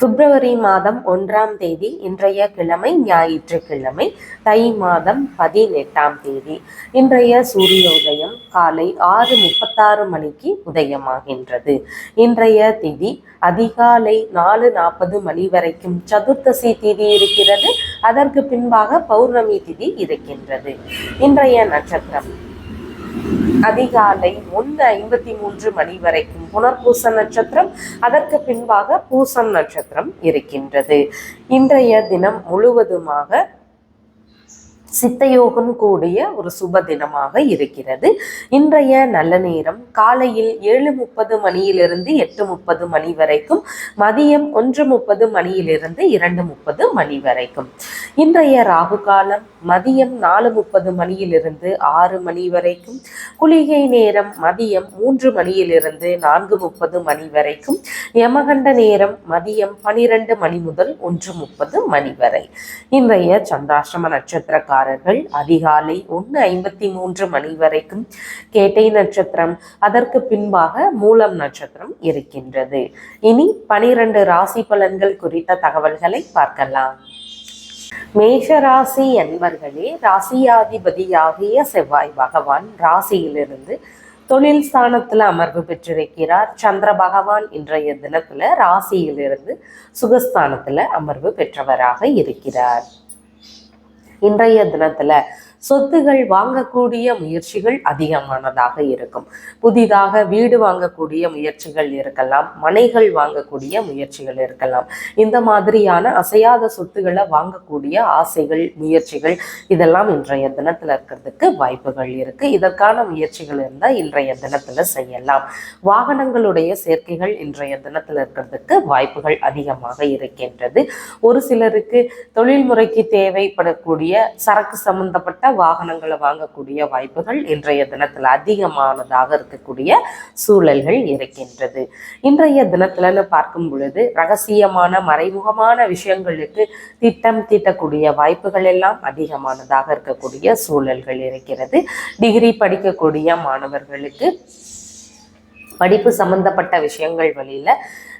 பிப்ரவரி மாதம் ஒன்றாம் தேதி இன்றைய கிழமை ஞாயிற்றுக்கிழமை தை மாதம் பதினெட்டாம் தேதி. இன்றைய சூரியோதயம் காலை ஆறு முப்பத்தாறு மணிக்கு உதயமாகின்றது. இன்றைய திதி அதிகாலை நாலு நாற்பது மணி வரைக்கும் சதுர்த்தசி திதி இருக்கிறது. அதற்கு பின்பாக பௌர்ணமி திதி இருக்கின்றது. இன்றைய நட்சத்திரம் அதிகாலை ஒன்று ஐம்பத்தி மூன்று மணி வரைக்கும் புனர்பூச நட்சத்திரம். அதற்கு பின்பாக பூசம் நட்சத்திரம் இருக்கின்றது. இன்றைய தினம் முழுவதுமாக சித்தயோகம் கூடிய ஒரு சுப தினமாக இருக்கிறது. இன்றைய நல்ல நேரம் காலையில் ஏழு முப்பது மணியிலிருந்து எட்டு முப்பது மணி வரைக்கும் மதியம் ஒன்று முப்பது மணியிலிருந்து இரண்டு முப்பது மணி வரைக்கும். இன்றைய ராகு காலம் மதியம் நாலு முப்பது மணியிலிருந்து ஆறு மணி வரைக்கும் குளிகை நேரம் மதியம் மூன்று மணியிலிருந்து நான்கு முப்பது மணி வரைக்கும் யமகண்ட நேரம் மதியம் பனிரெண்டு மணி முதல் ஒன்று முப்பது மணி வரை. இன்றைய சந்திராஷ்டம ராசிக்காரர்கள் அதிகாலை ஒன்று ஐம்பத்தி மூன்று மணி வரைக்கும் கேட்டை நட்சத்திரம். அதற்கு பின்பாக மூலம் நட்சத்திரம் இருக்கின்றது. இனி பனிரெண்டு ராசி பலன்கள் குறித்த தகவல்களை பார்க்கலாம். மேஷ ராசி என்பர்களே ராசியாதிபதியாகிய செவ்வாய் பகவான் ராசியிலிருந்து தொழில் ஸ்தானத்துல அமர்வு பெற்றிருக்கிறார். சந்திர பகவான் இன்றைய தினத்துல ராசியிலிருந்து சுகஸ்தானத்துல அமர்வு பெற்றவராக இருக்கிறார். இன்றைய தினத்துல சொத்துகள் வாங்கக்கூடிய முயற்சிகள் அதிகமானதாக இருக்கும். புதிதாக வீடு வாங்கக்கூடிய முயற்சிகள் இருக்கலாம் மனைகள் வாங்கக்கூடிய முயற்சிகள் இருக்கலாம். இந்த மாதிரியான அசையாத சொத்துக்களை வாங்கக்கூடிய ஆசைகள் முயற்சிகள் இதெல்லாம் இன்றைய தினத்துல இருக்கிறதுக்கு வாய்ப்புகள் இருக்கு. இதற்கான முயற்சிகள் இருந்தால் இன்றைய தினத்துல செய்யலாம். வாகனங்களுடைய சேர்க்கைகள் இன்றைய தினத்துல இருக்கிறதுக்கு வாய்ப்புகள் அதிகமாக இருக்கின்றது. ஒரு சிலருக்கு தொழில் முறைக்கு தேவைப்படக்கூடிய சரக்கு சம்பந்தப்பட்ட வாகனங்களை வாங்கக்கூடிய வாய்ப்புகள் இன்றைய தினத்தில் அதிகமானதாக இருக்கக்கூடிய சூழல்கள் இருக்கின்றது. இன்றைய தினத்துலன்னு பார்க்கும் பொழுது ரகசியமான மறைமுகமான விஷயங்களுக்கு திட்டம் தீட்டக்கூடிய வாய்ப்புகள் எல்லாம் அதிகமானதாக இருக்கக்கூடிய சூழல்கள் இருக்கிறது. டிகிரி படிக்கக்கூடிய மாணவர்களுக்கு படிப்பு சம்பந்தப்பட்ட விஷயங்கள் வழியில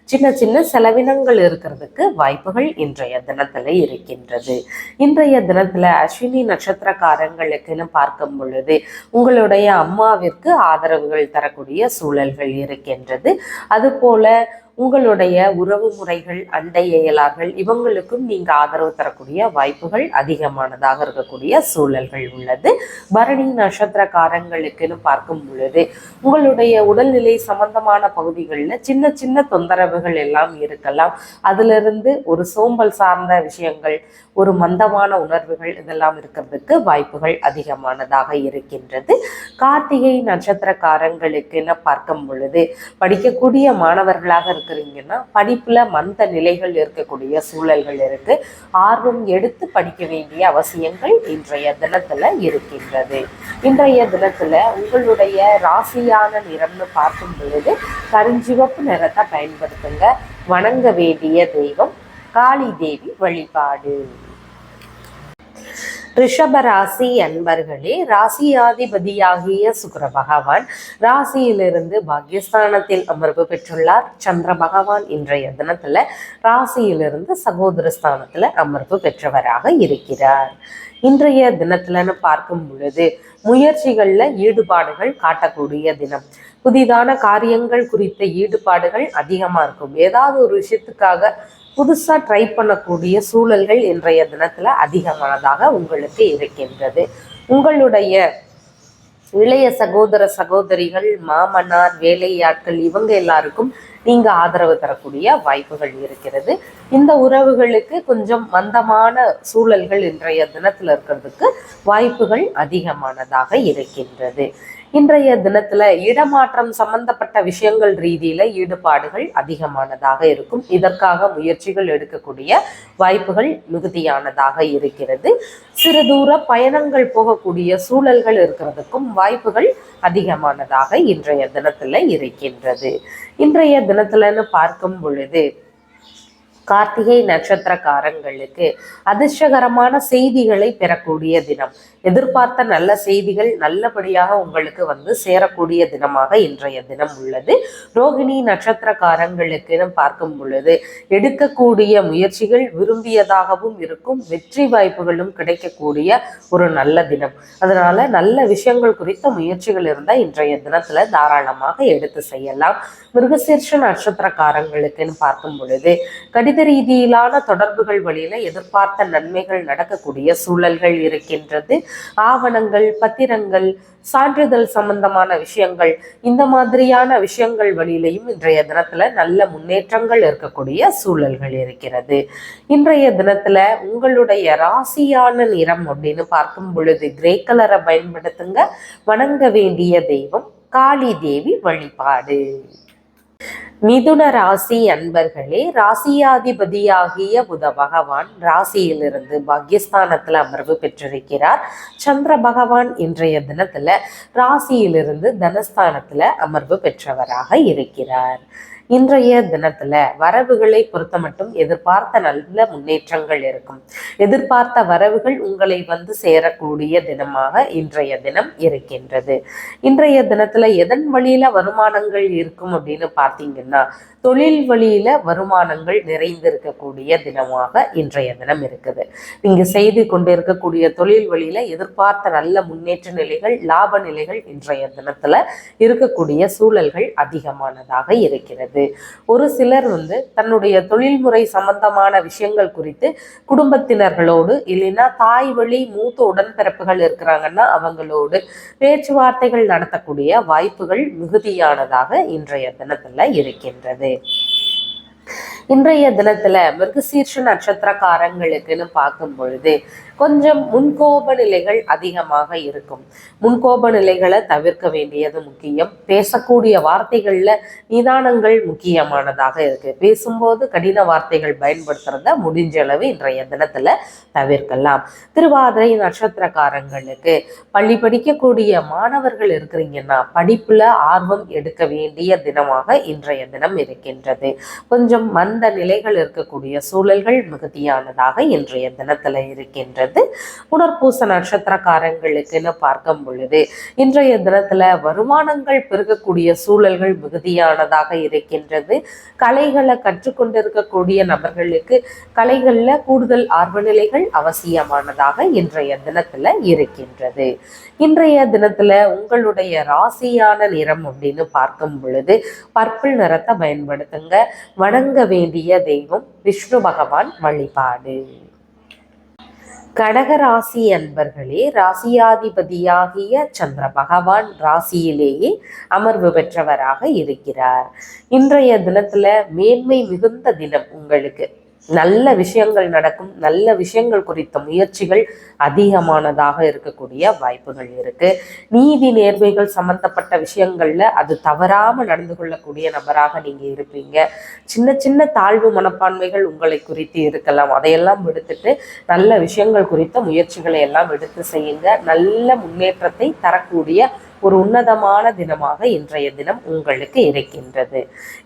சின்ன சின்ன செலவினங்கள் இருக்கிறதுக்கு வாய்ப்புகள் இன்றைய தினத்தில் இருக்கின்றது. இன்றைய தினத்துல அஸ்வினி நட்சத்திரக்காரங்களுக்குன்னு பார்க்கும் பொழுது உங்களுடைய அம்மாவிற்கு ஆதரவுகள் தரக்கூடிய சூழல்கள் இருக்கின்றது. அதுபோல உங்களுடைய உறவு முறைகள் அண்டை இயலார்கள் இவங்களுக்கும் நீங்கள் ஆதரவு தரக்கூடிய வாய்ப்புகள் அதிகமானதாக இருக்கக்கூடிய சூழல்கள் உள்ளது. பரணி நட்சத்திரக்காரங்களுக்குன்னு பார்க்கும் பொழுது உங்களுடைய உடல்நிலை சம்பந்தமான பகுதிகளில் சின்ன சின்ன தொந்தரவுகள் எல்லாம் இருக்கலாம். அதிலிருந்து ஒரு சோம்பல் சார்ந்த விஷயங்கள் ஒரு மந்தமான உணர்வுகள் இதெல்லாம் இருக்கிறதுக்கு வாய்ப்புகள் அதிகமானதாக இருக்கின்றது. கார்த்திகை நட்சத்திரக்காரங்களுக்குன்னு பார்க்கும் பொழுது படிக்கக்கூடிய மாணவர்களாக இருக்கிறீங்கன்னா படிப்பில் மந்த நிலைகள் இருக்கக்கூடிய சூழல்கள் இருக்குது ஆர்வம் எடுத்து படிக்க வேண்டிய அவசியங்கள் இன்றைய தினத்தில் இருக்கின்றது. இன்றைய தினத்தில் உங்களுடைய ராசியான நிறம்னு பார்க்கும் பொழுது கருஞ்சிவப்பு நிறத்தை பயன்படுத்துங்க. வணங்க வேண்டிய தெய்வம் காளி தேவி வழிபாடு. ரிஷப ராசி அன்பர்களே ராசியாதிபதியாகிய சுக்கர பகவான் ராசியிலிருந்து பாக்யஸ்தானத்தில் அமர்வு பெற்றுள்ளார். சந்திர பகவான் இன்றைய தினத்துல ராசியிலிருந்து சகோதர ஸ்தானத்துல அமர்வு பெற்றவராக இருக்கிறார். இன்றைய தினத்துலன்னு பார்க்கும் பொழுது முயற்சிகள்ல ஈடுபாடுகள் காட்டக்கூடிய தினம். புதிதான காரியங்கள் குறித்த ஈடுபாடுகள் அதிகமா இருக்கும். ஏதாவது ஒரு விஷயத்துக்காக புதுசாக ட்ரை பண்ணக்கூடிய சூழல்கள் இன்றைய தினத்தில் அதிகமானதாக உங்களுக்கு இருக்கின்றது. உங்களுடைய இளைய சகோதர சகோதரிகள் மாமனார் வேலையாட்கள் இவங்க எல்லாருக்கும் நீங்க ஆதரவு தரக்கூடிய வாய்ப்புகள் இருக்கிறது. இந்த உறவுகளுக்கு கொஞ்சம் மந்தமான சூழல்கள் இன்றைய தினத்தில் இருக்கிறதுக்கு வாய்ப்புகள் அதிகமானதாக இருக்கின்றது. இன்றைய தினத்துல இடமாற்றம் சம்பந்தப்பட்ட விஷயங்கள் ரீதியில ஈடுபாடுகள் அதிகமானதாக இருக்கும். இதற்காக முயற்சிகள் எடுக்கக்கூடிய வாய்ப்புகள் மிகுதியானதாக இருக்கிறது. சிறு தூர பயணங்கள் போகக்கூடிய சூழல்கள் இருக்கிறதுக்கும் வாய்ப்புகள் அதிகமானதாக இன்றைய தினத்துல இருக்கின்றது. இன்றைய தினத்துலன்னு பார்க்கும் பொழுது கார்த்திகை நட்சத்திரக்காரங்களுக்கு அதிர்ஷ்டகரமான செய்திகளை பெறக்கூடிய தினம். எதிர்பார்த்த நல்ல செய்திகள் நல்லபடியாக உங்களுக்கு வந்து சேரக்கூடிய தினமாக இன்றைய தினம் உள்ளது. ரோகிணி நட்சத்திரக்காரங்களுக்குன்னு பார்க்கும் பொழுது எடுக்கக்கூடிய முயற்சிகள் விரும்பியதாகவும் இருக்கும். வெற்றி வாய்ப்புகளும் கிடைக்கக்கூடிய ஒரு நல்ல தினம். அதனால நல்ல விஷயங்கள் குறித்த முயற்சிகள் இருந்தால் இன்றைய தினத்துல தாராளமாக எடுத்து செய்யலாம். மிருகசீர்ஷ நட்சத்திரக்காரங்களுக்குன்னு பார்க்கும் பொழுது கடி கடித ரீதியிலான தொடர்புகள் வழியில எதிர்பார்த்த நன்மைகள் நடக்கக்கூடிய சூழல்கள் இருக்கின்றது. ஆவணங்கள் பத்திரங்கள் சான்றிதழ் சம்பந்தமான விஷயங்கள் இந்த மாதிரியான விஷயங்கள் வழியிலையும் இன்றைய தினத்துல நல்ல முன்னேற்றங்கள் இருக்கக்கூடிய சூழல்கள் இருக்கிறது. இன்றைய தினத்துல உங்களுடைய ராசியான நிறம் அப்படின்னு பார்க்கும் பொழுது கிரே கலரை பயன்படுத்துங்க. வணங்க வேண்டிய தெய்வம் காளி தேவி வழிபாடு. மிதுன ராசி அன்பர்களே ராசியாதிபதியாகிய புத பகவான் ராசியிலிருந்து பாக்யஸ்தானத்துல அமர்வு பெற்றிருக்கிறார். சந்திர பகவான் இன்றைய தினத்துல ராசியிலிருந்து தனஸ்தானத்துல அமர்வு பெற்றவராக இருக்கிறார். இன்றைய தினத்துல வரவுகளை பொறுத்த மட்டும் எதிர்பார்த்த நல்ல முன்னேற்றங்கள் இருக்கும். எதிர்பார்த்த வரவுகள் உங்களை வந்து சேரக்கூடிய தினமாக இன்றைய தினம் இருக்கின்றது. இன்றைய தினத்துல எதன் வழியில வருமானங்கள் இருக்கும் அப்படின்னு பார்த்தீங்கன்னா na தொழில் வழியில் வருமானங்கள் நிறைந்திருக்கக்கூடிய தினமாக இன்றைய தினம் இருக்குது. நீங்கள் செய்து கொண்டிருக்கக்கூடிய தொழில் வழியில் எதிர்பார்த்த நல்ல முன்னேற்ற நிலைகள் லாப நிலைகள் இன்றைய தினத்தில் இருக்கக்கூடிய சூழல்கள் அதிகமானதாக இருக்கிறது. ஒரு சிலர் வந்து தன்னுடைய தொழில்முறை சம்பந்தமான விஷயங்கள் குறித்து குடும்பத்தினர்களோடு இல்லைன்னா தாய் வழி மூத்த உடன்பிறப்புகள் இருக்கிறாங்கன்னா அவங்களோடு பேச்சுவார்த்தைகள் நடத்தக்கூடிய வாய்ப்புகள் மிகுதியானதாக இன்றைய தினத்தில் இருக்கின்றது. é. இன்றைய தினத்துல மிருகசீர்ஷ நட்சத்திரக்காரங்களுக்குன்னு பார்க்கும் பொழுது கொஞ்சம் முன்கோப நிலைகள் அதிகமாக இருக்கும். முன்கோப நிலைகளை தவிர்க்க வேண்டியது முக்கியம். பேசக்கூடிய வார்த்தைகள்ல நிதானங்கள் முக்கியமானதாக இருக்கு. பேசும்போது கடின வார்த்தைகள் பயன்படுத்துறத முடிஞ்ச அளவு இன்றைய தினத்துல தவிர்க்கலாம். திருவாதிரை நட்சத்திரக்காரங்களுக்கு பள்ளி படிக்கக்கூடிய மாணவர்கள் இருக்கிறீங்கன்னா படிப்புல ஆர்வம் எடுக்க வேண்டிய தினமாக இன்றைய தினம் இருக்கின்றது. கொஞ்சம் மன மந்த நிலைகள் இருக்கக்கூடிய சூழல்கள் மிகுதியானதாக இன்றைய தினத்துல இருக்கின்றது. உணர்பூச நட்சத்திரக்காரங்களுக்குன்னு பார்க்கும் பொழுது இன்றைய தினத்துல வருமானங்கள் பெருகக்கூடிய சூழல்கள் மிகுதியானதாக இருக்கின்றது. கலைகளை கற்றுக்கொண்டிருக்கக்கூடிய நபர்களுக்கு கலைகளில் கூடுதல் ஆர்வ நிலைகள் அவசியமானதாக இன்றைய தினத்துல இருக்கின்றது. இன்றைய தினத்துல உங்களுடைய ராசியான நிறம் அப்படின்னு பார்க்கும் பொழுது பர்பிள் நிறத்தை பயன்படுத்துங்க. வணங்க வேண்டிய தெய்வம் விஷ்ணு பகவான் வழிபாடு. கடகராசி அன்பர்களே ராசியாதிபதியாகிய சந்திர பகவான் ராசியிலேயே அமர்வு பெற்றவராக இருக்கிறார். இன்றைய தினத்துல மேன்மை மிகுந்த தினம் உங்களுக்கு. நல்ல விஷயங்கள் நடக்கும் நல்ல விஷயங்கள் குறித்த முயற்சிகள் அதிகமானதாக இருக்கக்கூடிய வாய்ப்புகள் இருக்கு. நீதி நேர்மைகள் சம்பந்தப்பட்ட விஷயங்கள்ல அது தவறாம நடந்து கொள்ளக்கூடிய நபராக நீங்க இருப்பீங்க. சின்ன சின்ன தாழ்வு மனப்பான்மைகள் உங்களை குறித்து இருக்கலாம். அதையெல்லாம் விடுத்துட்டு நல்ல விஷயங்கள் குறித்த முயற்சிகளை எல்லாம் எடுத்து செய்யுங்க. நல்ல முன்னேற்றத்தை தரக்கூடிய ஒரு உன்னதமான தினமாக இன்றைய தினம் உங்களுக்கு இருக்கின்றது.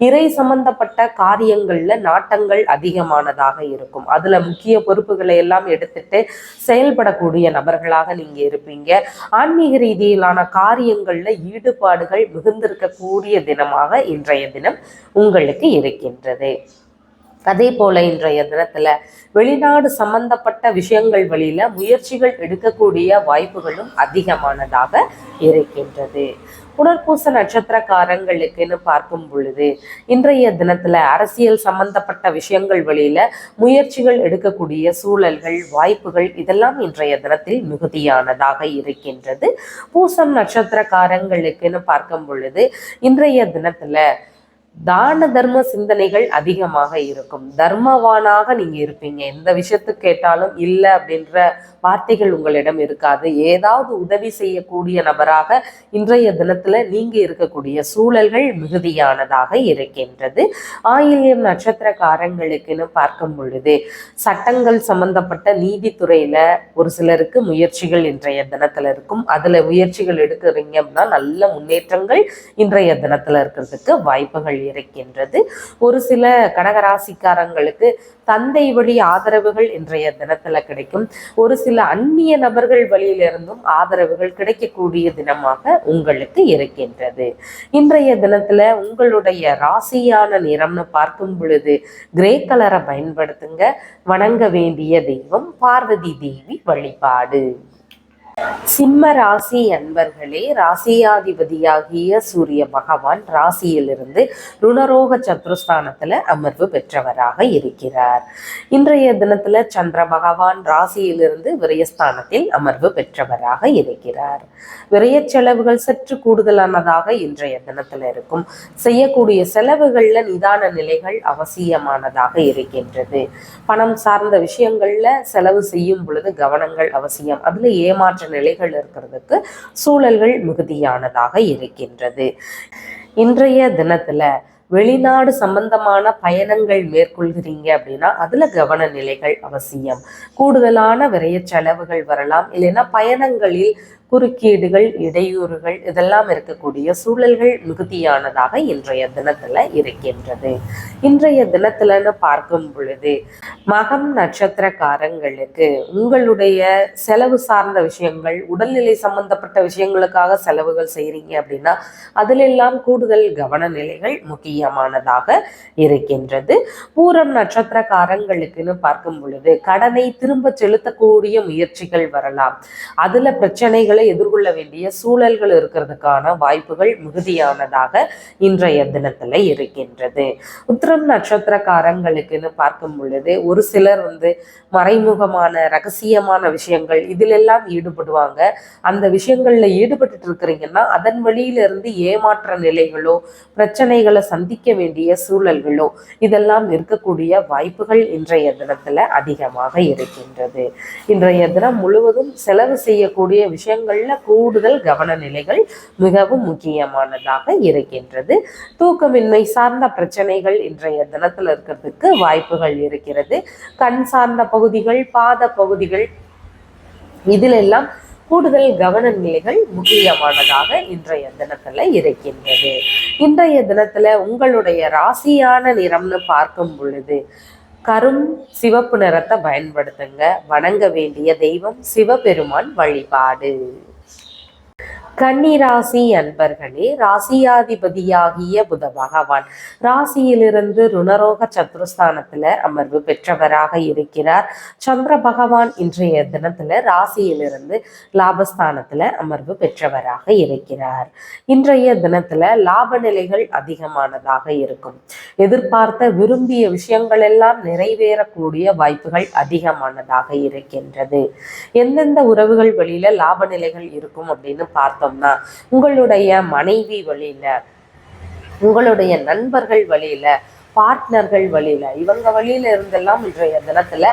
இறை சம்பந்தப்பட்ட காரியங்கள்ல நாட்டங்கள் அதிகமானதாக இருக்கும். அதுல முக்கிய பொறுப்புகளை எல்லாம் எடுத்துட்டு செயல்படக்கூடிய நபர்களாக நீங்க இருப்பீங்க. ஆன்மீக ரீதியிலான காரியங்கள்ல ஈடுபாடுகள் மிகுந்திருக்கக்கூடிய தினமாக இன்றைய தினம் உங்களுக்கு இருக்கின்றது. அதே போல இன்றைய தினத்துல வெளிநாடு சம்பந்தப்பட்ட விஷயங்கள் வழியில முயற்சிகள் எடுக்கக்கூடிய வாய்ப்புகளும் அதிகமானதாக இருக்கின்றது. புனர்பூச நட்சத்திரக்காரங்களுக்குன்னு பார்க்கும் பொழுது இன்றைய தினத்துல அரசியல் சம்பந்தப்பட்ட விஷயங்கள் வழியில முயற்சிகள் எடுக்கக்கூடிய சூழல்கள் வாய்ப்புகள் இதெல்லாம் இன்றைய தினத்தில் மிகுதியானதாக இருக்கின்றது. பூசம் நட்சத்திரக்காரங்களுக்குன்னு பார்க்கும் பொழுது இன்றைய தினத்துல தான தர்ம சிந்தனைகள் அதிகமாக இருக்கும். தர்மவானாக நீங்க இருப்பீங்க. எந்த விஷயத்து கேட்டாலும் இல்லை அப்படின்ற வார்த்தைகள் உங்களிடம் இருக்காது. ஏதாவது உதவி செய்யக்கூடிய நபராக இன்றைய தினத்துல நீங்க இருக்கக்கூடிய சூழல்கள் மிகுதியானதாக இருக்கின்றது. ஆயில்யம் நட்சத்திரக்காரங்களுக்குன்னு பார்க்கும் பொழுது சட்டங்கள் சம்பந்தப்பட்ட நீதித்துறையில ஒரு சிலருக்கு முயற்சிகள் இன்றைய தினத்துல இருக்கும். அதுல முயற்சிகள் எடுக்கிறீங்க அப்படின்னா நல்ல முன்னேற்றங்கள் இன்றைய தினத்துல இருக்கிறதுக்கு வாய்ப்புகள் இருக்கின்றது ஒரு சில கடகராசிக்காரங்களுக்கு தந்தை வழி ஆதரவுகள் இன்றைய தினத்துல கிடைக்கும். ஒரு சில அந்நிய நபர்கள் வழியிலிருந்தும் ஆதரவுகள் கிடைக்கக்கூடிய தினமாக உங்களுக்கு இருக்கின்றது. இன்றைய தினத்துல உங்களுடைய ராசியான நிறம்னு பார்க்கும் பொழுது கிரே கலரை பயன்படுத்துங்க. வணங்க வேண்டிய தெய்வம் பார்வதி தேவி வழிபாடு. சிம்ம ராசி அன்பர்களே ராசியாதிபதியாகிய சூரிய பகவான் ராசியிலிருந்து ருணரோக சத்ருஸ்தானத்துல அமர்வு பெற்றவராக இருக்கிறார். இன்றைய தினத்துல சந்திர பகவான் ராசியிலிருந்து விரயஸ்தானத்தில் அமர்வு பெற்றவராக இருக்கிறார். விரய செலவுகள் சற்று கூடுதலானதாக இன்றைய தினத்துல இருக்கும். செய்யக்கூடிய செலவுகள்ல நிதான நிலைகள் அவசியமானதாக இருக்கின்றது. பணம் சார்ந்த விஷயங்கள்ல செலவு செய்யும் பொழுது கவனங்கள் அவசியம். அதுல ஏமாற்ற நிலைகள் இருக்கிறதுக்கு சூழல்கள் மிகுதியானதாக இருக்கின்றது. இன்றைய தினத்துல வெளிநாடு சம்பந்தமான பயணங்கள் மேற்கொள்கிறீங்க அப்படின்னா அதுல கவன நிலைகள் அவசியம். கூடுதலான விரைய செலவுகள் வரலாம். இல்லைன்னா பயணங்களில் குறுக்கீடுகள் இடையூறுகள் இதெல்லாம் இருக்கக்கூடிய சூழல்கள் மிகுதியானதாக இன்றைய தினத்துல இருக்கின்றது. இன்றைய தினத்துலன்னு பார்க்கும் பொழுது மகம் நட்சத்திரக்காரங்களுக்கு உங்களுடைய செலவு சார்ந்த விஷயங்கள் உடல்நிலை சம்பந்தப்பட்ட விஷயங்களுக்காக செலவுகள் செய்கிறீங்க அப்படின்னா அதிலெல்லாம் கூடுதல் கவன நிலைகள் முக்கியமானதாக இருக்கின்றது. பூரம் நட்சத்திரக்காரங்களுக்குன்னு பார்க்கும் பொழுது கடனை திரும்ப செலுத்தக்கூடிய முயற்சிகள் வரலாம். அதுல பிரச்சனைகள் எதிர்கொள்ள வேண்டிய சூழல்கள் இருக்கிறதுக்கான வாய்ப்புகள் மிகுதியானதாக இன்றைய தினத்துல இருக்கின்றது. உத்திரம் நட்சத்திரக்காரங்களுக்குன்னு பார்க்கும் பொழுது ஒரு சிலர் வந்து மறைமுகமான ரகசியமான விஷயங்கள் இதிலெல்லாம் ஈடுபடுவாங்க. அந்த விஷயங்கள்ல ஈடுபட்டுட்டு இருக்கிறீங்கன்னா அதன் வழியில இருந்து ஏமாற்ற நிலைகளோ பிரச்சனைகளை சந்திக்க வேண்டிய சூழல்களோ இதெல்லாம் இருக்கக்கூடிய வாய்ப்புகள் இன்றைய தினத்துல அதிகமாக இருக்கின்றது. இன்றைய தினம் முழுவதும் செலவு செய்யக்கூடிய விஷயங்கள் விஷயங்கள்ல கூடுதல் கவன நிலைகள் மிகவும் முக்கியமானதாக இருக்கின்றது. தூக்கமின்மை சார்ந்த பிரச்சனைகள் இன்றைய தினத்தில் இருக்கிறதுக்கு வாய்ப்புகள் இருக்கிறது. கண் சார்ந்த பகுதிகள் பாத பகுதிகள் இதிலெல்லாம் கூடுதல் கவன நிலைகள் முக்கியமானதாக இன்றைய தினத்துல இருக்கின்றது. இன்றைய தினத்துல உங்களுடைய ராசியான நிறம்னு பார்க்கும் பொழுது கரும் சிவப்பு நிறத்தை பயன்படுத்துங்க. வணங்க வேண்டிய தெய்வம் சிவபெருமான் வழிபாடு. கன்னிராசி அன்பர்களே ராசியாதிபதியாகிய புத பகவான். ராசியிலிருந்து ருணரோக சத்ருஸ்தானத்துல அமர்வு பெற்றவராக இருக்கிறார். சந்திர பகவான் இன்றைய தினத்துல ராசியிலிருந்து லாபஸ்தானத்துல அமர்வு பெற்றவராக இருக்கிறார். இன்றைய தினத்துல லாப நிலைகள் அதிகமானதாக இருக்கும். எதிர்பார்த்த விரும்பிய விஷயங்கள் எல்லாம் நிறைவேறக்கூடிய வாய்ப்புகள் அதிகமானதாக இருக்கின்றது. எந்தெந்த உறவுகள் வழியில லாப நிலைகள் இருக்கும் அப்படின்னு பார்த்தோம் பார்த்தோம்னா உங்களுடைய மனைவி வழியில உங்களுடைய நண்பர்கள் வழியில பார்ட்னர்கள் வழியில இவங்க வழியில இருந்தெல்லாம் இன்றைய தினத்துல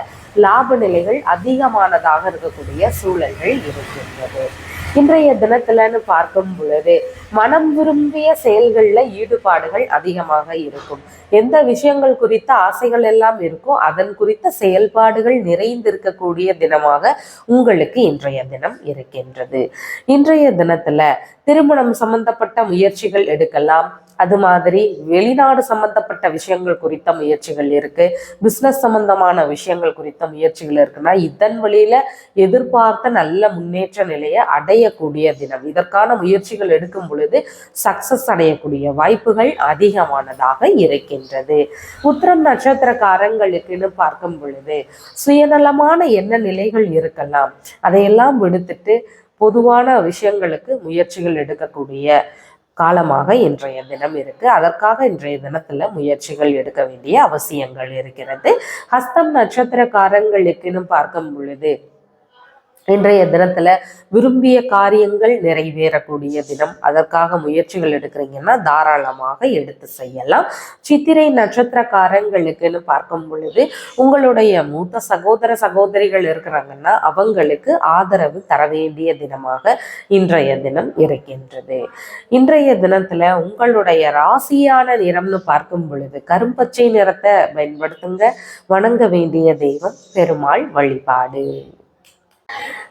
லாப நிலைகள் அதிகமானதாக இருக்கக்கூடிய சூழல்கள் இருக்கின்றது. இன்றைய தினத்துலன்னு பார்க்கும் பொழுது மனம் விரும்பிய செயல்களில் ஈடுபாடுகள் அதிகமாக இருக்கும். எந்த விஷயங்கள் குறித்த ஆசைகள் எல்லாம் இருக்கோ அதன் குறித்த செயல்பாடுகள் நிறைந்திருக்கக்கூடிய தினமாக உங்களுக்கு இன்றைய தினம் இருக்கின்றது. இன்றைய தினத்துல திருமணம் சம்பந்தப்பட்ட முயற்சிகள் எடுக்கலாம். அது மாதிரி வெளிநாடு சம்பந்தப்பட்ட விஷயங்கள் குறித்த முயற்சிகள் இருக்கு. பிஸ்னஸ் சம்பந்தமான விஷயங்கள் குறித்த முயற்சிகள் இருக்குன்னா இதன் வழியில எதிர்பார்த்த நல்ல முன்னேற்ற நிலையை அடையக்கூடிய தினம். இதற்கான முயற்சிகள் எடுக்கும் பொழுது சக்சஸ் அடையக்கூடிய வாய்ப்புகள் அதிகமானதாக இருக்கின்றது. உத்திரம் நட்சத்திரக்காரங்களுக்குன்னு பார்க்கும் பொழுது சுயநலமான என்ன நிலைகள் இருக்கலாம். அதையெல்லாம் விடுத்துட்டு பொதுவான விஷயங்களுக்கு முயற்சிகள் எடுக்கக்கூடிய காலமாக இன்றைய தினம் இருக்கு. அதற்காக இன்றைய தினத்துல முயற்சிகள் எடுக்க வேண்டிய அவசியங்கள் இருக்கிறது. ஹஸ்தம் நட்சத்திரக்காரங்களுக்குன்னு பார்க்கும் பொழுது இன்றைய தினத்துல விரும்பிய காரியங்கள் நிறைவேறக்கூடிய தினம். அதற்காக முயற்சிகள் எடுக்கிறீங்கன்னா தாராளமாக எடுத்து செய்யலாம். சித்திரை நட்சத்திரக்காரங்களுக்குன்னு பார்க்கும் பொழுது உங்களுடைய மூத்த சகோதர சகோதரிகள் இருக்கிறாங்கன்னா அவங்களுக்கு ஆதரவு தர வேண்டிய தினமாக இன்றைய தினம் இருக்கின்றது. இன்றைய தினத்துல உங்களுடைய ராசியான நிறம்னு பார்க்கும் பொழுது கரும்பச்சை நிறத்தை பயன்படுத்துங்க. வணங்க வேண்டிய தெய்வம் பெருமாள் வழிபாடு.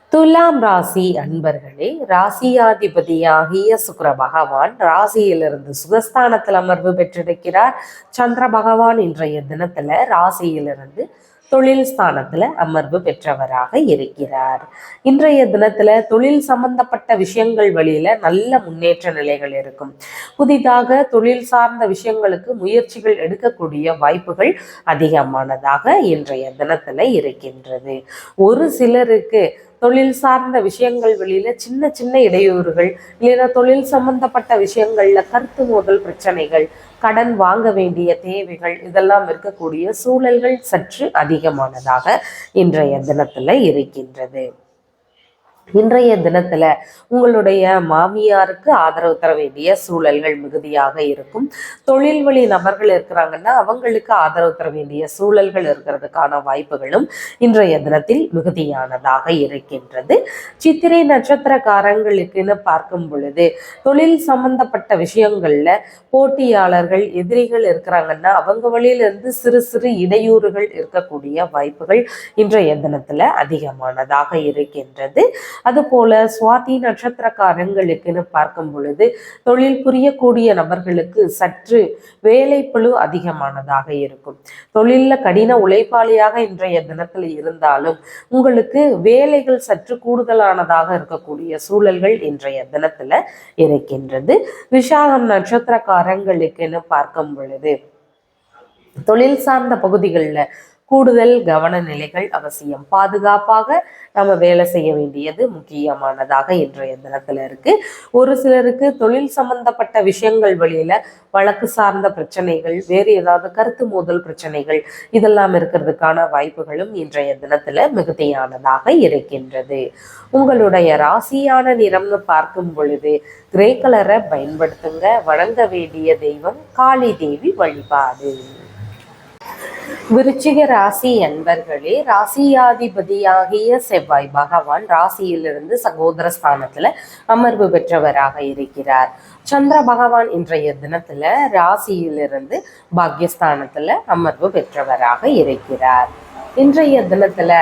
துலாம் ராசி அன்பர்களே ராசியாதிபதியாகிய சுக்கர பகவான் ராசியிலிருந்து சுகஸ்தானத்தில் அமர்வு பெற்றிருக்கிறார். சந்திர பகவான் இன்றைய தினத்துல ராசியிலிருந்து தொழில் ஸ்தானத்துல அமர்வு பெற்றவராக இருக்கிறார். இன்றைய தினத்துல தொழில் சம்பந்தப்பட்ட விஷயங்கள் வழியில நல்ல முன்னேற்ற நிலைகள் இருக்கும். புதிதாக தொழில் சார்ந்த விஷயங்களுக்கு முயற்சிகள் எடுக்கக்கூடிய வாய்ப்புகள் அதிகமானதாக இன்றைய தினத்துல இருக்கின்றது. ஒரு சிலருக்கு தொழில் சார்ந்த விஷயங்கள் வெளியில சின்ன சின்ன இடையூறுகள் இல்லைன்னா தொழில் சம்பந்தப்பட்ட விஷயங்கள்ல கருத்து மோதல் பிரச்சனைகள் கடன் வாங்க வேண்டிய தேவைகள் இதெல்லாம் இருக்கக்கூடிய சூழல்கள் சற்று அதிகமானதாக இன்றைய தினத்துல இருக்கின்றது. இன்றைய தினத்துல உங்களுடைய மாமியாருக்கு ஆதரவு தர வேண்டிய சூழல்கள் மிகுதியாக இருக்கும். தொழில் வழி நபர்கள் இருக்கிறாங்கன்னா அவங்களுக்கு ஆதரவு தர வேண்டிய சூழல்கள் இருக்கிறதுக்கான வாய்ப்புகளும் இன்றைய தினத்தில் மிகுதியானதாக இருக்கின்றது. சித்திரை நட்சத்திரக்காரங்களுக்குன்னு பார்க்கும் பொழுது தொழில் சம்பந்தப்பட்ட விஷயங்கள்ல போட்டியாளர்கள் எதிரிகள் இருக்கிறாங்கன்னா அவங்க வழியிலிருந்து சிறு சிறு இடையூறுகள் இருக்கக்கூடிய வாய்ப்புகள் இன்றைய தினத்துல அதிகமானதாக இருக்கின்றது. அதுபோல சுவாதி நட்சத்திரக்காரங்களுக்குன்னு பார்க்கும் பொழுது தொழில் புரியக்கூடிய நபர்களுக்கு சற்று வேலைப்பழு அதிகமானதாக இருக்கும். தொழிலில் கடின உழைப்பாளியாக இன்றைய தினத்துல இருந்தாலும் உங்களுக்கு வேலைகள் சற்று கூடுதலானதாக இருக்கக்கூடிய சூழல்கள் இன்றைய தினத்துல இருக்கின்றது. விசாகம் நட்சத்திரக்காரங்களுக்குன்னு பார்க்கும் பொழுது தொழில் சார்ந்த பகுதிகளில் கூடுதல் கவன நிலைகள் அவசியம். பாதுகாப்பாக நம்ம வேலை செய்ய வேண்டியது முக்கியமானதாக இன்றைய தினத்தில் இருக்கு. ஒரு சிலருக்கு தொழில் சம்பந்தப்பட்ட விஷயங்கள் வழியில வழக்கு சார்ந்த பிரச்சனைகள் வேறு ஏதாவது கருத்து மோதல் பிரச்சனைகள் இதெல்லாம் இருக்கிறதுக்கான வாய்ப்புகளும் இன்றைய தினத்துல மிகுதியானதாக இருக்கின்றது. உங்களுடைய ராசியான நிறம்னு பார்க்கும் பொழுது கிரே கலரை பயன்படுத்துங்க. வணங்க வேண்டிய தெய்வம் காளி தேவி வழிபாடு. விருச்சிக ராசி அன்பர்களே ராசியாதிபதியாகிய செவ்வாய் பகவான் ராசியிலிருந்து சகோதர ஸ்தானத்துல அமர்வு பெற்றவராக இருக்கிறார். சந்திர பகவான் இன்றைய தினத்துல ராசியிலிருந்து பாக்யஸ்தானத்துல அமர்வு பெற்றவராக இருக்கிறார். இன்றைய தினத்துல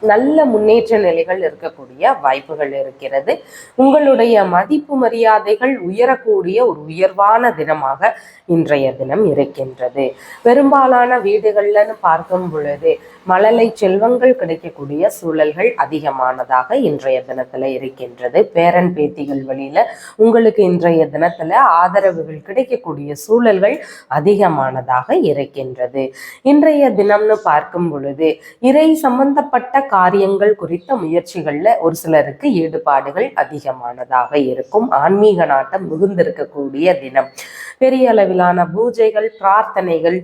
நல்ல முன்னேற்ற நிலைகள் இருக்கக்கூடிய வாய்ப்புகள் இருக்கிறது. உங்களுடைய மதிப்பு மரியாதைகள் உயரக்கூடிய ஒரு உயர்வான தினமாக இன்றைய தினம் இருக்கின்றது. பெரும்பாலான வீடுகள்லன்னு பார்க்கும் பொழுது மழலை செல்வங்கள் கிடைக்கக்கூடிய சூழல்கள் அதிகமானதாக இன்றைய தினத்துல இருக்கின்றது. பேரன் பேத்திகள் வழியில உங்களுக்கு இன்றைய தினத்துல ஆதரவுகள் கிடைக்கக்கூடிய சூழல்கள் அதிகமானதாக இருக்கின்றது. இன்றைய தினம்னு பார்க்கும் பொழுது இறை சம்பந்தப்பட்ட காரியங்கள் குறித்த முயற்சிகள்ல ஒரு சிலருக்கு ஈடுபாடுகள் அதிகமானதாக இருக்கும். ஆன்மீக நாட்டம் மிகுந்திருக்கக்கூடிய தினம். பெரிய அளவிலான பூஜைகள் பிரார்த்தனைகள்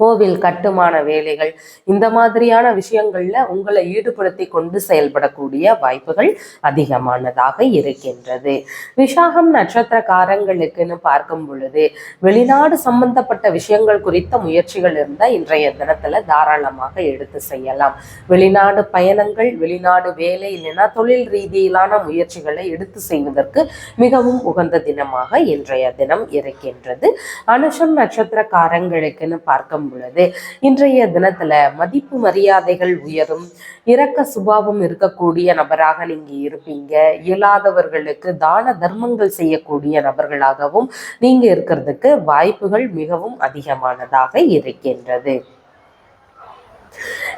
கோவில் கட்டுமான வேலைகள் இந்த மாதிரியான விஷயங்கள்ல உங்களை ஈடுபடுத்தி கொண்டு செயல்படக்கூடிய வாய்ப்புகள் அதிகமானதாக இருக்கின்றது. விசாகம் நட்சத்திரக்காரங்களுக்குன்னு பார்க்கும் பொழுது வெளிநாடு சம்பந்தப்பட்ட விஷயங்கள் குறித்த முயற்சிகள் இருந்தால் இன்றைய தினத்துல தாராளமாக எடுத்து செய்யலாம். வெளிநாடு பயணங்கள் வெளிநாடு வேலை இல்லைன்னா தொழில் ரீதியிலான முயற்சிகளை எடுத்து செய்வதற்கு மிகவும் உகந்த தினமாக இன்றைய தினம் இருக்கின்றது. அனுஷம் நட்சத்திரக்காரங்களுக்குன்னு பார்க்கும் பொழுது இன்றைய தினத்துல மதிப்பு மரியாதைகள் உயரும் இரக்க சுபாவம் இருக்கக்கூடிய நபராக நீங்க இருப்பீங்க. இயலாதவர்களுக்கு தான தர்மங்கள் செய்யக்கூடிய நபர்களாகவும் நீங்க இருக்கிறதுக்கு வாய்ப்புகள் மிகவும் அதிகமானதாக இருக்கின்றது.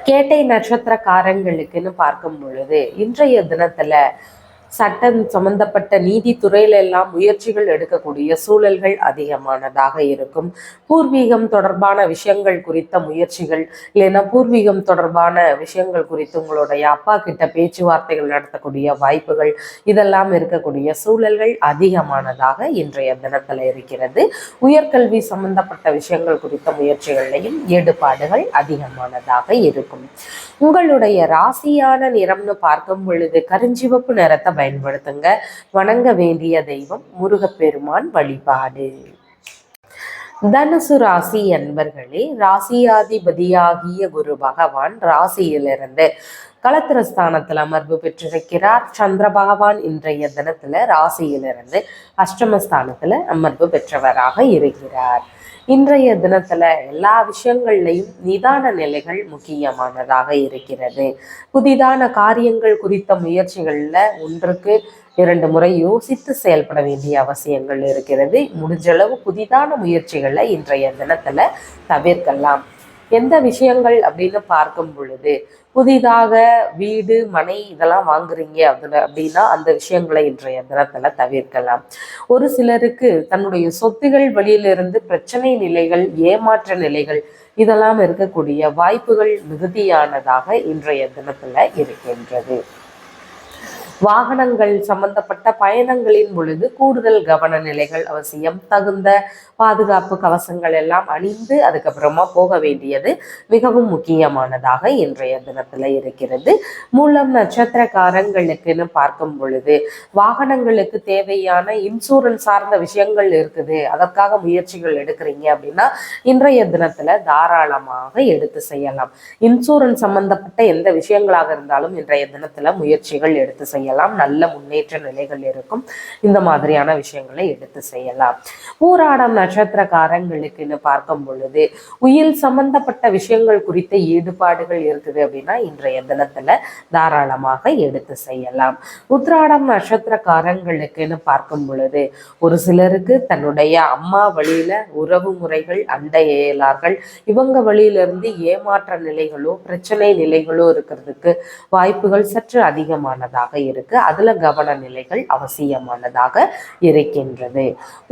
கேட்டை நட்சத்திரக்காரங்களுக்குன்னு பார்க்கும் பொழுது இன்றைய தினத்துல சட்டம் சம்பந்தப்பட்ட நீதித்துறையில எல்லாம் முயற்சிகள் எடுக்கக்கூடிய சூழல்கள் அதிகமானதாக இருக்கும். பூர்வீகம் தொடர்பான விஷயங்கள் குறித்த முயற்சிகள் இல்லைன்னா பூர்வீகம் தொடர்பான விஷயங்கள் குறித்து உங்களுடைய அப்பா கிட்ட பேச்சுவார்த்தைகள் நடத்தக்கூடிய வாய்ப்புகள் இதெல்லாம் இருக்கக்கூடிய சூழல்கள் அதிகமானதாக இன்றைய தினத்தில் இருக்கிறது. உயர்கல்வி சம்பந்தப்பட்ட விஷயங்கள் குறித்த முயற்சிகள்லையும் ஈடுபாடுகள் அதிகமானதாக இருக்கும். உங்களுடைய ராசியான நிறம்னு பார்க்கும் பொழுது கருஞ்சிவப்பு நிறத்தை பயன்படுத்துங்க. வணங்க வேண்டிய தெய்வம் முருகப்பெருமான் வழிபாடு. தனுசு ராசி அன்பர்களே ராசியாதிபதியாகிய குரு பகவான் ராசியிலிருந்து கலத்திரஸ்தானத்தில் அமர்வு பெற்றிருக்கிறார். சந்திர பகவான் இன்றைய தினத்துல ராசியிலிருந்து அஷ்டமஸ்தானத்துல அமர்வு பெற்றவராக இருக்கிறார். இன்றைய தினத்துல எல்லா விஷயங்கள்லையும் நிதான நிலைகள் முக்கியமானதாக இருக்கிறது. புதிதான காரியங்கள் குறித்த முயற்சிகள்ல ஒன்றுக்கு இரண்டு முறை யோசித்து செயல்பட வேண்டிய அவசியங்கள் இருக்கிறது. முடிஞ்சளவு புதிதான முயற்சிகளை இன்றைய தினத்துல தவிர்க்கலாம். எந்த விஷயங்கள் அப்படின்னு பார்க்கும் பொழுது புதிதாக வீடு மனை இதெல்லாம் வாங்குறீங்க அப்படின்னு அப்படின்னா அந்த விஷயங்களை இன்றைய தினத்துல தவிர்க்கலாம். ஒரு சிலருக்கு தன்னுடைய சொத்துகள் வழியிலிருந்து பிரச்சனை நிலைகள் ஏமாற்ற நிலைகள் இதெல்லாம் இருக்கக்கூடிய வாய்ப்புகள் மிகுதியானதாக இன்றைய தினத்துல இருக்கின்றது. வாகனங்கள் சம்பந்தப்பட்ட பயணங்களின் பொழுது கூடுதல் கவன நிலைகள் அவசியம். தகுந்த பாதுகாப்பு கவசங்கள் எல்லாம் அணிந்து அதுக்கப்புறமா போக வேண்டியது மிகவும் முக்கியமானதாக இன்றைய தினத்துல இருக்கிறது. மூலம் நட்சத்திரக்காரங்களுக்குன்னு பார்க்கும் பொழுது வாகனங்களுக்கு தேவையான இன்சூரன்ஸ் சார்ந்த விஷயங்கள் இருக்குது. அதற்காக முயற்சிகள் எடுக்கிறீங்க அப்படின்னா இன்றைய தினத்துல தாராளமாக எடுத்து செய்யலாம். இன்சூரன்ஸ் சம்பந்தப்பட்ட எந்த விஷயங்களாக இருந்தாலும் இன்றைய தினத்துல முயற்சிகள் எடுத்து செய்யலாம். செய்யலாம். நல்ல முன்னேற்ற நிலைகள் இருக்கும். இந்த மாதிரியான விஷயங்களை எடுத்து செய்யலாம். பூராடம் நட்சத்திரக்காரங்களுக்குன்னு பார்க்கும் பொழுது உயில் சம்பந்தப்பட்ட விஷயங்கள் குறித்த ஈடுபாடுகள் இருக்குது அப்படின்னா இன்றைய தினத்துல தாராளமாக எடுத்து செய்யலாம். உத்ராடம் நட்சத்திரக்காரங்களுக்குன்னு பார்க்கும் பொழுது ஒரு சிலருக்கு தன்னுடைய அம்மா வழியில உறவு முறைகள் அண்டை இயலார்கள். இவங்க வழியிலிருந்து ஏமாற்ற நிலைகளோ பிரச்சனை நிலைகளோ இருக்கிறதுக்கு வாய்ப்புகள் சற்று அதிகமானதாக இருக்கும் இருக்கு. அதுல கவன நிலைகள் அவசியமானதாக இருக்கின்றது.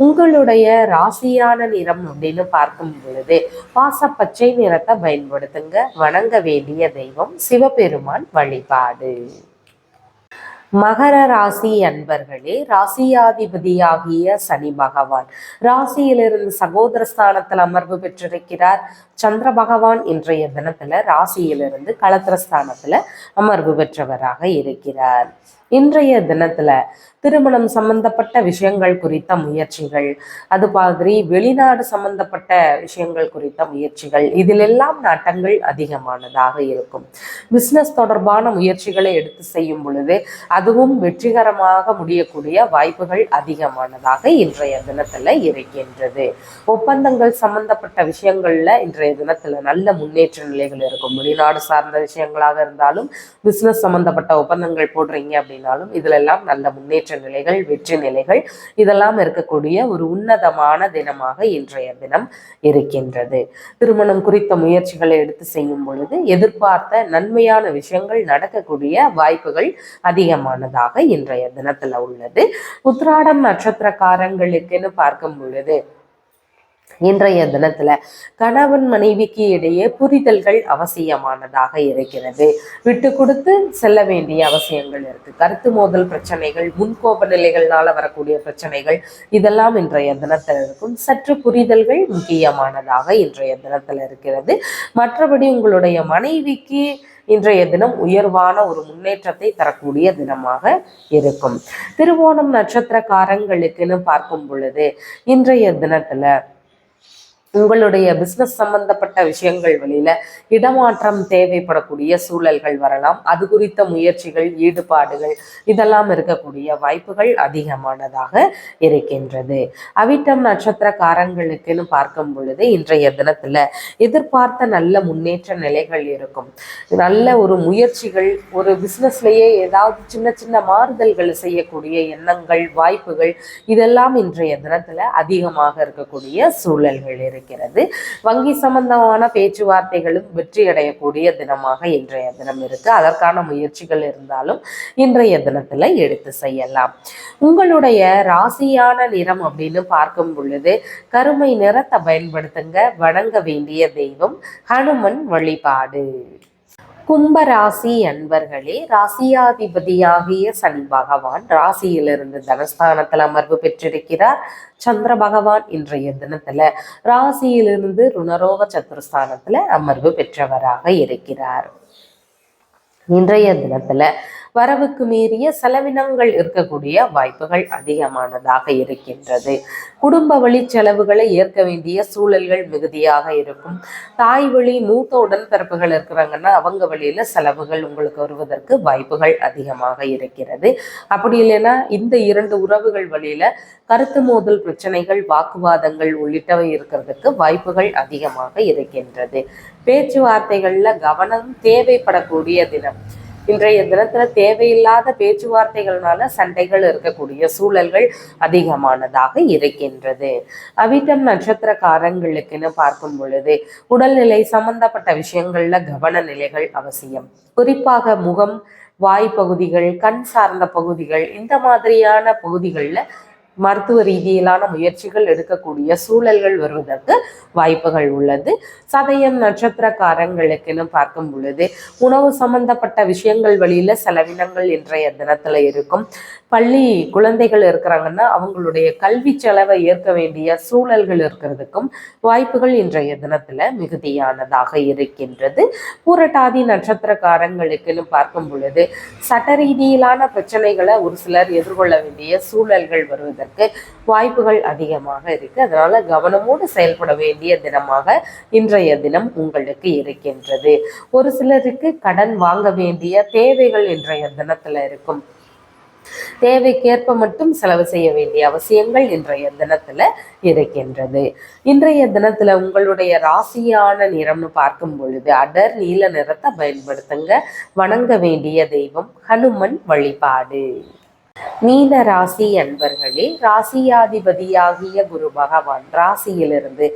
உங்களுடைய ராசியான நிறம் அப்படின்னு பார்க்கும் பொழுது பாசப்பச்சை நிறத்தை பயன்படுத்துங்க. வணங்க வேண்டிய தெய்வம் சிவபெருமான் வழிபாடு. மகர ராசி அன்பர்களே ராசியாதிபதியாகிய சனி பகவான். ராசியிலிருந்து சகோதர ஸ்தானத்தில் அமர்வு பெற்றிருக்கிறார். சந்திர பகவான் இன்றைய தினத்துல ராசியிலிருந்து களத்திரஸ்தானத்துல அமர்வு பெற்றவராக இருக்கிறார். இன்றைய தினத்துல திருமணம் சம்பந்தப்பட்ட விஷயங்கள் குறித்த முயற்சிகள் அது மாதிரி வெளிநாடு சம்பந்தப்பட்ட விஷயங்கள் குறித்த முயற்சிகள் இதிலெல்லாம் நாட்டங்கள் அதிகமானதாக இருக்கும். பிஸ்னஸ் தொடர்பான முயற்சிகளை எடுத்து செய்யும் பொழுது அதுவும் வெற்றிகரமாக முடியக்கூடிய வாய்ப்புகள் அதிகமானதாக இன்றைய தினத்துல இருக்கின்றது. ஒப்பந்தங்கள் சம்பந்தப்பட்ட விஷயங்கள்ல இன்றைய தினத்துல நல்ல முன்னேற்ற நிலைகள் இருக்கும். வெளிநாடு சார்ந்த விஷயங்களாக இருந்தாலும் பிஸ்னஸ் சம்பந்தப்பட்ட ஒப்பந்தங்கள் போடுறீங்க அப்படின்னு அப்படின்னாலும் இதிலெல்லாம் நல்ல முன்னேற்ற நிலைகள் வெற்றி நிலைகள் இதெல்லாம் இருக்கக்கூடிய ஒரு உன்னதமான தினமாக இன்றைய தினம் இருக்கின்றது. திருமணம் குறித்த முயற்சிகளை எடுத்து செய்யும் பொழுது எதிர்பார்த்த நன்மையான விஷயங்கள் நடக்கக்கூடிய வாய்ப்புகள் அதிகமானதாக இன்றைய தினத்துல உள்ளது. உத்ராடம் நட்சத்திரக்காரங்களுக்குன்னு பார்க்கும் பொழுது இன்றைய தினத்துல கணவன் மனைவிக்கு இடையே புரிதல்கள் அவசியமானதாக இருக்கிறது. விட்டு கொடுத்து செல்ல வேண்டிய அவசியங்கள் இருக்கு. கருத்து மோதல் பிரச்சனைகள் முன்கோப நிலைகள்னால வரக்கூடிய பிரச்சனைகள் இதெல்லாம் இன்றைய தினத்தில் இருக்கும். சற்று புரிதல்கள் முக்கியமானதாக இன்றைய தினத்துல இருக்கிறது. மற்றபடி உங்களுடைய மனைவிக்கு இன்றைய தினம் உயர்வான ஒரு முன்னேற்றத்தை தரக்கூடிய தினமாக இருக்கும். திருவோணம் நட்சத்திரக்காரங்களுக்குன்னு பார்க்கும் பொழுது இன்றைய தினத்துல உங்களுடைய பிஸ்னஸ் சம்பந்தப்பட்ட விஷயங்கள் வழியில இடமாற்றம் தேவைப்படக்கூடிய சூழல்கள் வரலாம். அது குறித்த முயற்சிகள் ஈடுபாடுகள் இதெல்லாம் இருக்கக்கூடிய வாய்ப்புகள் அதிகமானதாக இருக்கின்றது. அவிட்டம் நட்சத்திரக்காரங்களுக்குன்னு பார்க்கும் பொழுது இன்றைய தினத்துல எதிர்பார்த்த நல்ல முன்னேற்ற நிலைகள் இருக்கும். நல்ல ஒரு முயற்சிகள் ஒரு பிசினஸ்லயே ஏதாவது சின்ன சின்ன மாறுதல்கள் செய்யக்கூடிய எண்ணங்கள் வாய்ப்புகள் இதெல்லாம் இன்றைய தினத்துல அதிகமாக இருக்கக்கூடிய சூழல்கள் இருக்கு. இருக்கிறது வங்கி சம்பந்தமான பேச்சுவார்த்தைகளும் வெற்றி அடையக்கூடிய தினமாக இன்றைய தினம் இருக்கு. அதற்கான முயற்சிகள் இருந்தாலும் இன்றைய தினத்துல எடுத்து செய்யலாம். உங்களுடைய ராசியான நிறம் அப்படின்னு பார்க்கும் பொழுது கருமை நிறத்தை பயன்படுத்துங்க. வணங்க வேண்டிய தெய்வம் ஹனுமன் வழிபாடு. கும்பராசி அன்பர்களே ராசியாதிபதியாகிய சனி பகவான் ராசியிலிருந்து தனஸ்தானத்தில் அமர்வு பெற்றிருக்கிறார். சந்திர பகவான் இன்றைய தினத்துல ராசியிலிருந்து ருணரோக சத்துருஸ்தானத்துல அமர்வு பெற்றவராக இருக்கிறார். இன்றைய தினத்துல வரவுக்கு மீறிய செலவினங்கள் இருக்கக்கூடிய வாய்ப்புகள் அதிகமானதாக இருக்கின்றது. குடும்ப வழி செலவுகளை ஏற்க வேண்டிய சூழல்கள் மிகுதியாக இருக்கும். தாய் வழி மூத்த உடன்பிறப்புகள் இருக்கிறாங்கன்னா அவங்க வழியில செலவுகள் உங்களுக்கு வருவதற்கு வாய்ப்புகள் அதிகமாக இருக்கிறது. அப்படி இல்லைன்னா இந்த இரண்டு உறவுகள் வழியில கருத்து மோதல் பிரச்சனைகள் வாக்குவாதங்கள் உள்ளிட்டவை இருக்கிறதுக்கு வாய்ப்புகள் அதிகமாக இருக்கின்றது. பேச்சுவார்த்தைகளில் கவனம் தேவைப்படக்கூடிய தினம். இன்றைய தினத்துல தேவையில்லாத பேச்சுவார்த்தைகள்னால சண்டைகள் இருக்கக்கூடிய சூழல்கள் அதிகமானதாக இருக்கின்றது. அவிட்டம் நட்சத்திரக்காரங்களுக்குன்னு பார்க்கும் பொழுது உடல்நிலை சம்பந்தப்பட்ட விஷயங்கள்ல கவன நிலைகள் அவசியம். குறிப்பாக முகம் வாய் பகுதிகள் கண் சார்ந்த பகுதிகள் இந்த மாதிரியான பகுதிகளில் மருத்துவ ரீதியிலான முயற்சிகள் எடுக்கக்கூடிய சூழல்கள் வருவதற்கு வாய்ப்புகள் உள்ளது. சதயம் நட்சத்திரக்காரங்களுக்குன்னு பார்க்கும் பொழுது உணவு சம்பந்தப்பட்ட விஷயங்கள் வழியில செலவினங்கள் இன்றைய தினத்துல இருக்கும். பள்ளி குழந்தைகள் இருக்கிறாங்கன்னா அவங்களுடைய கல்வி செலவை ஏற்க வேண்டிய சூழல்கள் இருக்கிறதுக்கும் வாய்ப்புகள் இன்றைய தினத்தில் மிகுதியானதாக இருக்கின்றது. பூரட்டாதி நட்சத்திரக்காரங்களுக்குன்னு பார்க்கும் பொழுது சட்ட ரீதியிலான பிரச்சனைகளை ஒரு சிலர் எதிர்கொள்ள வேண்டிய சூழல்கள் வருவதற்கு வாய்ப்புகள் அதிகமாக இருக்கு. அதனால கவனமோடு செயல்பட வேண்டிய தினமாக இன்றைய தினம் உங்களுக்கு இருக்கின்றது. ஒரு சிலருக்கு கடன் வாங்க வேண்டிய தேவைகள் இன்றைய தினத்தில் இருக்கும். தேவைக்கேற்ப மட்டும் செலவு செய்ய வேண்டிய அவசியங்கள் இன்றைய தினத்துல இருக்கின்றது. இன்றைய தினத்துல உங்களுடைய ராசியான நிறம்னு பார்க்கும் பொழுது அடர் நீல நிறத்தை பயன்படுத்துங்க. வணங்க வேண்டிய தெய்வம் ஹனுமன் வழிபாடு. மீன ராசி அன்பர்களே ராசியாதிபதியாகிய குரு பகவான் ராசியிலிருந்து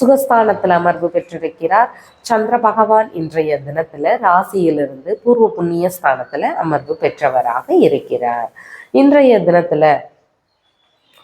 சுகஸ்தானத்தில் அமர்வு பெற்றிருக்கிறார். சந்திர பகவான் இன்றைய தினத்துல ராசியிலிருந்து பூர்வ புண்ணிய ஸ்தானத்துல அமர்வு பெற்றவராக இருக்கிறார். இன்றைய தினத்துல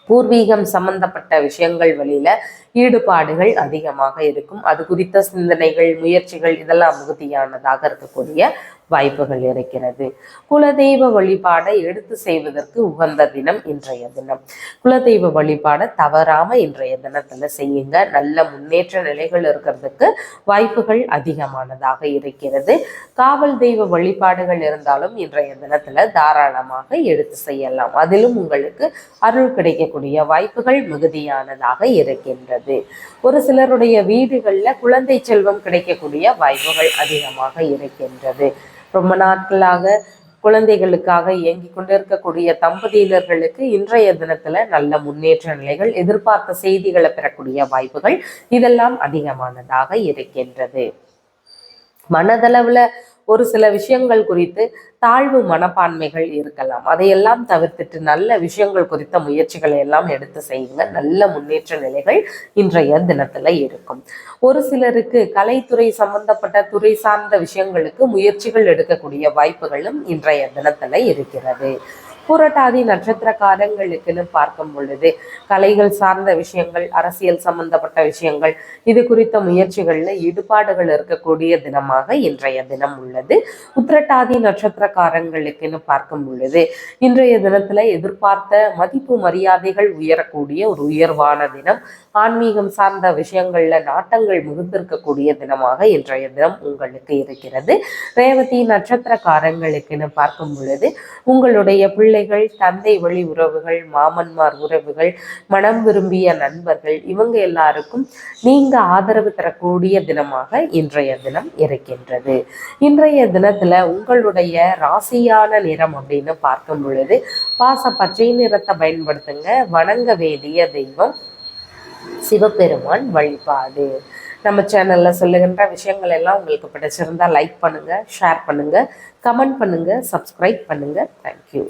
பூர்வீகம் சம்பந்தப்பட்ட விஷயங்கள் வழியில ஈடுபாடுகள் அதிகமாக இருக்கும். அது குறித்த சிந்தனைகள் முயற்சிகள் இதெல்லாம் மிகுதியானதாக இருக்கக்கூடிய வாய்ப்புகள் இருக்கிறது. குலதெய்வ வழிபாடை எடுத்து செய்வதற்கு உகந்த தினம் இன்றைய தினம். குலதெய்வ வழிபாடை தவறாம இன்றைய தினத்துல செய்யுங்க. நல்ல முன்னேற்ற நிலைகள் இருக்கிறதுக்கு வாய்ப்புகள் அதிகமானதாக இருக்கிறது. காவல் தெய்வ வழிபாடுகள் இருந்தாலும் இன்றைய தினத்துல தாராளமாக எடுத்து செய்யலாம். அதிலும் உங்களுக்கு அருள் கிடைக்கக்கூடிய வாய்ப்புகள் மிகுதியானதாக இருக்கின்றது. ஒரு சிலருடைய வீடுகளில் குழந்தை செல்வம் கிடைக்கக்கூடிய வாய்ப்புகள் அதிகமாக இருக்கின்றது. ரொம்ப நாட்களாக குழந்தைகளுக்காக இயங்கிக் கொண்டிருக்கக்கூடிய தம்பதியினர்களுக்கு இன்றைய தினத்துல நல்ல முன்னேற்ற நிலைகள் எதிர்பார்த்த செய்திகளை பெறக்கூடிய வாய்ப்புகள் இதெல்லாம் அதிகமானதாக இருக்கின்றது. மனதளவுல ஒரு சில விஷயங்கள் குறித்து தாழ்வு மனப்பான்மைகள் இருக்கலாம். அதையெல்லாம் தவிர்த்துட்டு நல்ல விஷயங்கள் குறித்த முயற்சிகளை எல்லாம் எடுத்து செய்யுங்க. நல்ல முன்னேற்ற நிலைகள் இன்றைய தினத்துல இருக்கும். ஒரு சிலருக்கு கலைத்துறை சம்பந்தப்பட்ட துறை சார்ந்த விஷயங்களுக்கு முயற்சிகள் எடுக்கக்கூடிய வாய்ப்புகளும் இன்றைய தினத்துல இருக்கிறது. புரட்டாதி நட்சத்திரக்காரங்களுக்குன்னு பார்க்கும் பொழுது கலைகள் சார்ந்த விஷயங்கள் அரசியல் சம்பந்தப்பட்ட விஷயங்கள் இது குறித்த முயற்சிகள்ல ஈடுபாடுகள் இருக்கக்கூடிய தினமாக இன்றைய தினம் உள்ளது. உத்திரட்டாதி நட்சத்திரக்காரங்களுக்குன்னு பார்க்கும் பொழுது இன்றைய தினத்துல எதிர்பார்த்த மதிப்பு மரியாதைகள் உயரக்கூடிய ஒரு உயர்வான தினம் ஆன்மீகம் சார்ந்த விஷயங்கள்ல நாட்டங்கள் மிகுந்திருக்கக்கூடிய தினமாக இன்றைய தினம் உங்களுக்கு இருக்கிறது. ரேவதி நட்சத்திரக்காரங்களுக்குன்னு பார்க்கும் பொழுது உங்களுடைய பிள்ளை பிள்ளைகள் தந்தை வழி உறவுகள் மாமன்மார் உறவுகள் மனம் விரும்பிய நண்பர்கள் இவங்க எல்லாருக்கும் நீங்க ஆதரவு தரக்கூடிய தினமாக இன்றைய தினம் இருக்கின்றது. இன்றைய தினத்துல உங்களுடைய ராசியான நிறம் அப்படின்னு பார்க்கும் பொழுது பாச பச்சை நிறத்தை பயன்படுத்துங்க. வணங்க வேண்டிய தெய்வம் சிவபெருமான் வழிபாடு. நம்ம சேனலில் சொல்லுகின்ற விஷயங்கள் எல்லாம் உங்களுக்கு பிடிச்சிருந்தா லைக் பண்ணுங்கள் ஷேர் பண்ணுங்கள் கமெண்ட் பண்ணுங்கள் சப்ஸ்கிரைப் பண்ணுங்கள் தேங்க்யூ